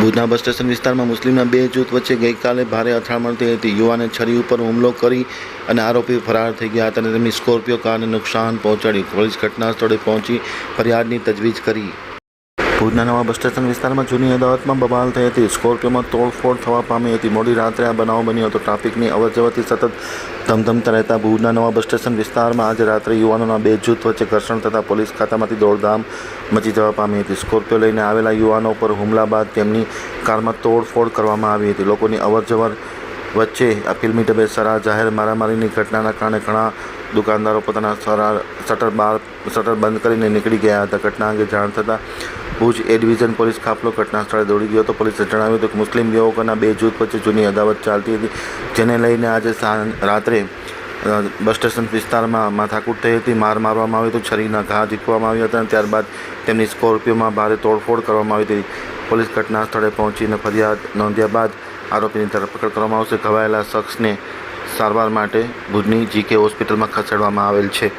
ભુજના bus station વિસ્તારમાં મુસ્લિમના બે જૂથ વચ્ચે ગઈકાલે ભારે અથડામણ થઈ હતી. યુવાને છરી ઉપર હુમલો કરી અને આરોપી ફરાર થઈ ગયા હતા અને તેમની સ્કોર્પિયો કારને નુકસાન પહોંચાડ્યું. પોલીસ ઘટના સ્થળે પહોંચી ફરિયાદની તજવીજ કરી. ભુજના નવા બસ સ્ટેશન વિસ્તારમાં જૂની અદાવતમાં બબાલ થઈ હતી. સ્કોર્પિયોમાં તોડફોડ થવા પામી હતી. મોડી રાત્રે આ બનાવ બન્યો હતો. ટ્રાફિકની અવરજવરથી સતત ધમધમતા રહેતા ભુજના નવા બસ સ્ટેશન વિસ્તારમાં આજે રાત્રે યુવાનોના બે જૂથ વચ્ચે ઘર્ષણ થતાં પોલીસ ખાતામાંથી દોડધામ મચી જવા પામી હતી. સ્કોર્પિયો લઈને આવેલા યુવાનો પર હુમલા બાદ તેમની કારમાં તોડફોડ કરવામાં આવી હતી. લોકોની અવરજવર વચ્ચે આ ફિલ્મી ડબે સરા જાહેર મારામારીની ઘટનાના કારણે ઘણા દુકાનદારો પોતાના સરા શટર બાર શટર બંધ કરીને નીકળી ગયા હતા. ઘટના અંગે જાણ થતાં ભુજ એ ડિવિઝન પોલીસ કાફલો ઘટના સ્થળે દોડી ગયો હતો. પોલીસે જણાવ્યું હતું કે મુસ્લિમ યુવકોના બે જૂથ વચ્ચે જૂની અદાવત ચાલતી હતી, જેને લઈને આજે રાત્રે બસ સ્ટેશન વિસ્તારમાં માથાકૂટ થઈ હતી. માર મારવામાં આવી હતો છરીના ઘા ઝીકવામાં આવ્યા હતા અને ત્યારબાદ તેમની સ્કોર્પિયોમાં ભારે તોડફોડ કરવામાં આવી હતી. પોલીસ ઘટના સ્થળે પહોંચીને ફરિયાદ નોંધ્યા બાદ આરોપીની ધરપકડ કરવામાં આવશે. ઘવાયેલા શખ્સને સારવાર માટે ભુજની જીકે હોસ્પિટલમાં ખસેડવામાં આવેલ છે.